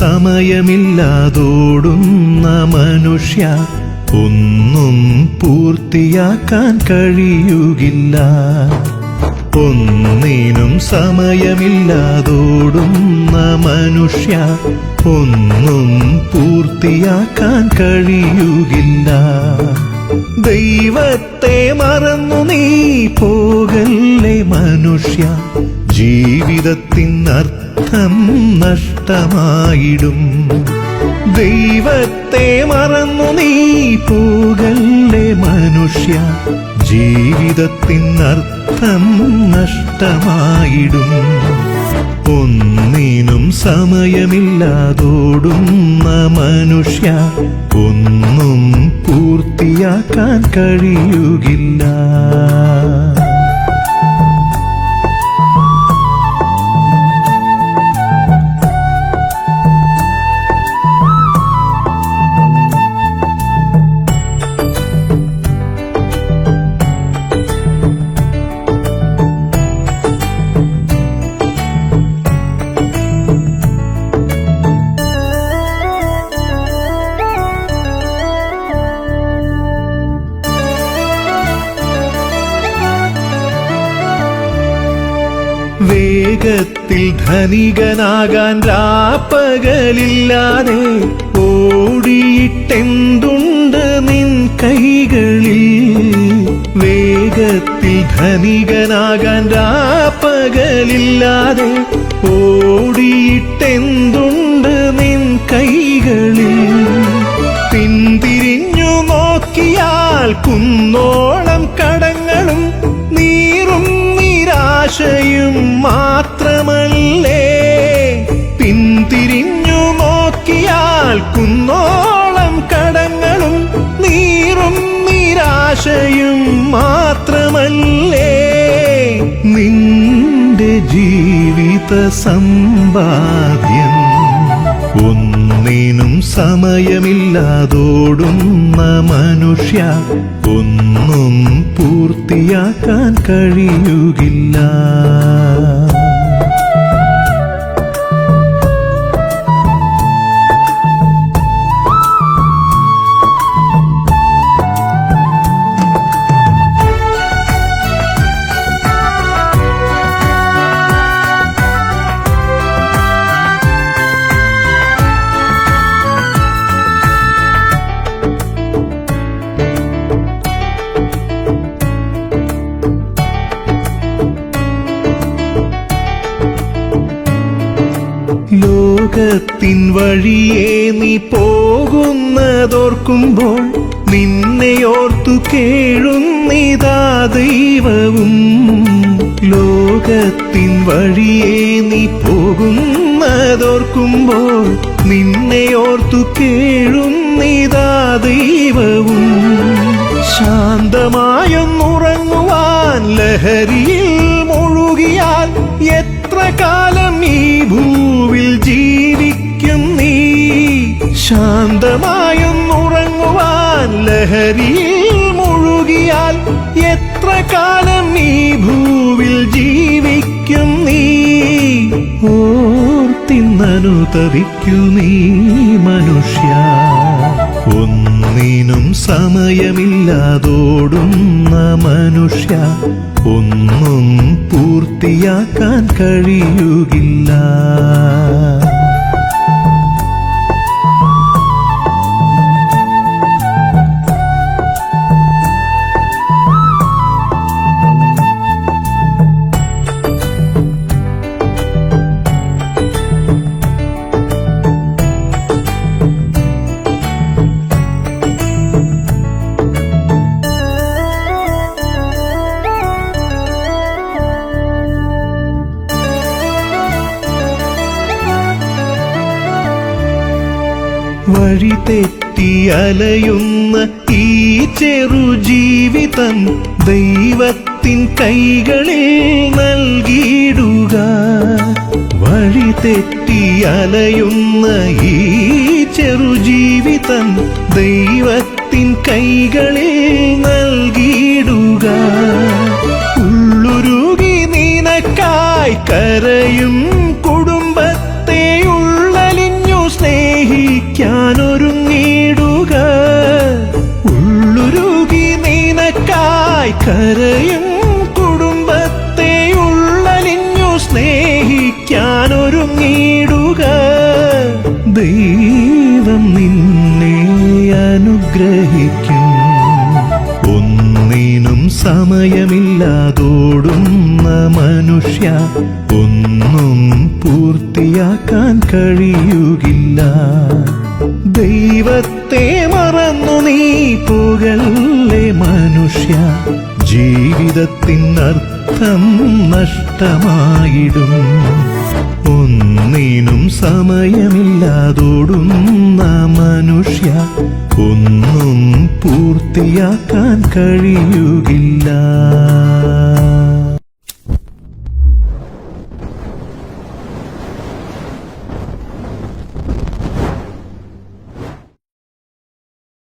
സമയമില്ലാതോടുന്ന മനുഷ്യ ഒന്നും പൂർത്തിയാക്കാൻ കഴിയുകില്ല. ഒന്നിനും സമയമില്ലാതോടുന്ന മനുഷ്യ ഒന്നും പൂർത്തിയാക്കാൻ കഴിയുകില്ല. ദൈവത്തെ മറന്നു നീ പോകല്ലേ മനുഷ്യ? ജീവിതത്തിനർത്ഥം നഷ്ടമായിടും. ദൈവത്തെ മറന്നു നീ പോകല്ലേ മനുഷ്യ. ജീവിതത്തിനർത്ഥം നഷ്ടമായിടും. ഒന്നിനും സമയമില്ലാതോടുന്ന മനുഷ്യ ഒന്നും പൂർത്തിയാക്കാൻ കഴിയുകില്ല. വേഗത്തിൽ ധനികനാകാൻ രാപ്പകലില്ലാതെ ഓടിയിട്ടെന്തുണ്ട് നിൻ കൈകളിൽ? വേഗത്തിൽ ധനികനാകാൻ രാപ്പകലില്ലാതെ ഓടിയിട്ടെന്തുണ്ട് നിൻ കൈകളിൽ? നിരാശയും മാത്രമല്ലേ? പിന്തിരിഞ്ഞു നോക്കിയാൽ കുന്നോളം കടങ്ങളും നീറും നിരാശയും മാത്രമല്ലേ? നിന്റെ ജീവിത സമ്പാദ്യം ഒന്നിനും സമയമില്ലാതോടുന്ന മനുഷ്യ ഒന്നും പൂർത്തിയാക്കാൻ കഴിയുകില്ല. ലോകത്തിൻ വഴിയെ നീ പോകുന്നതോർക്കുമ്പോൾ നിന്നെയോർത്തു കേഴുന്നിതാ ദൈവവും. ലോകത്തിൻ വഴിയെ നീ പോകുന്നതോർക്കുമ്പോൾ നിന്നെയോർത്തു കേഴുന്നിതാ ദൈവവും. ശാന്തമായൊന്നുറങ്ങുവാൻ ലഹരിയിൽ മുഴുകിയാൽ എത്ര കാലം ഈ ഭൂവിൽ ജീവിക്കും നീ? ശാന്തമായൊന്നുറങ്ങുവാൻ ലഹരിയിൽ മുഴുകിയാൽ എത്ര കാലം ഈ ഭൂവിൽ ജീവിക്കും നീ? ഓർത്തിന്നനുതവിക്കു നീ മനുഷ്യ ഒന്നിനും സമയമില്ലാതോടുന്ന മനുഷ്യ ഒന്നും പൂർത്തിയാക്കാൻ കഴിയുകില്ല. വഴി തെറ്റി അലയുന്ന ഈ ചെറു ജീവിതം ദൈവത്തിൻ കൈകളിൽ നൽകിയിടുക. വഴി തെറ്റി അലയുന്ന ഈ ചെറു ജീവിതം ദൈവത്തിൻ കൈകളിൽ നൽകിയിടുക. ഉള്ളുരുകി നിനക്കായി കരയും നിനക്കായി കരയും കുടുംബത്തെ ഉള്ളലിഞ്ഞു സ്നേഹിക്കാനൊരുങ്ങിടുക ദൈവം നിന്നെ അനുഗ്രഹിക്കും. ഒന്നിനും സമയമില്ലാതോടുന്ന മനുഷ്യ ഒന്നും പൂർത്തിയാക്കാൻ കഴിയുകില്ല. ദൈവത്തെ മറന്നു നീ പോകല്ലേ മനുഷ്യ. ജീവിതത്തിനർത്ഥം നഷ്ടമായിടും. ഒന്നിനും സമയമില്ലാതോടുന്ന മനുഷ്യ ഒന്നും പൂർത്തിയാക്കാൻ കഴിയുകില്ല.